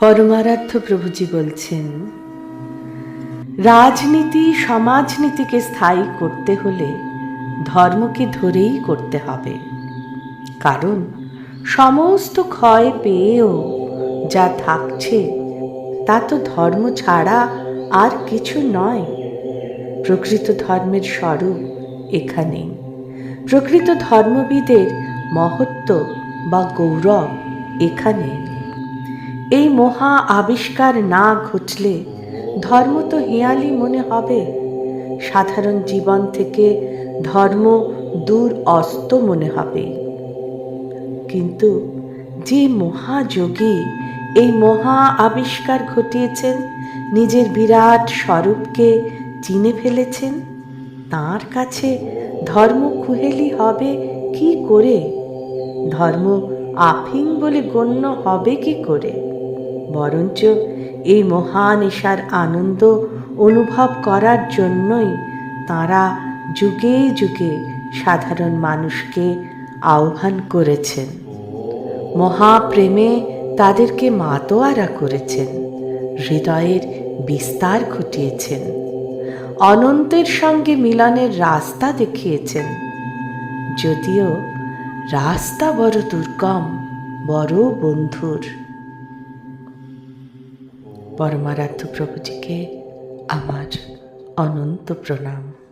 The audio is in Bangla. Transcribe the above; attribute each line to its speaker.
Speaker 1: পরমারাধ্য প্রভুজি বলছেন, রাজনীতি সমাজনীতিকে স্থায়ী করতে হলে ধর্মকে ধরেই করতে হবে। কারণ সমস্ত ক্ষয় পেয়েও যা থাকছে, তা তো ধর্ম ছাড়া আর কিছু নয়। প্রকৃত ধর্মের স্বরূপ এখানেই প্রকৃত ধর্মবিদের মহত্ব বা গৌরব এখানে। এই মহা আবিষ্কার না ঘটলে ধর্ম তো হেয়ালি মনে হবে। সাধারণ জীবন থেকে ধর্ম দূর অস্ত মনে হবে। কিন্তু যে মহাযোগী এই মহা আবিষ্কার ঘটিয়েছেন, নিজের বিরাট স্বরূপকে চিনে ফেলেছেন, তার কাছে ধর্ম কুহেলি হবে কি করে? ধর্ম আফিং বলে গণ্য হবে কি করে? বরঞ্চ এই মহানেশার আনন্দ অনুভব করার জন্যই তারা যুগে যুগে সাধারণ মানুষকে আহ্বান করেছেন। মহাপ্রেমে তাদেরকে মাতোয়ারা করেছেন, হৃদয়ের বিস্তার ঘটিয়েছেন, অনন্তের সঙ্গে মিলনের রাস্তা দেখিয়েছেন। যদিও রাস্তা বড় দুর্গম, বড় বন্ধুর পরমারাধ্য প্রভুজিকে আমার অনন্ত প্রণাম।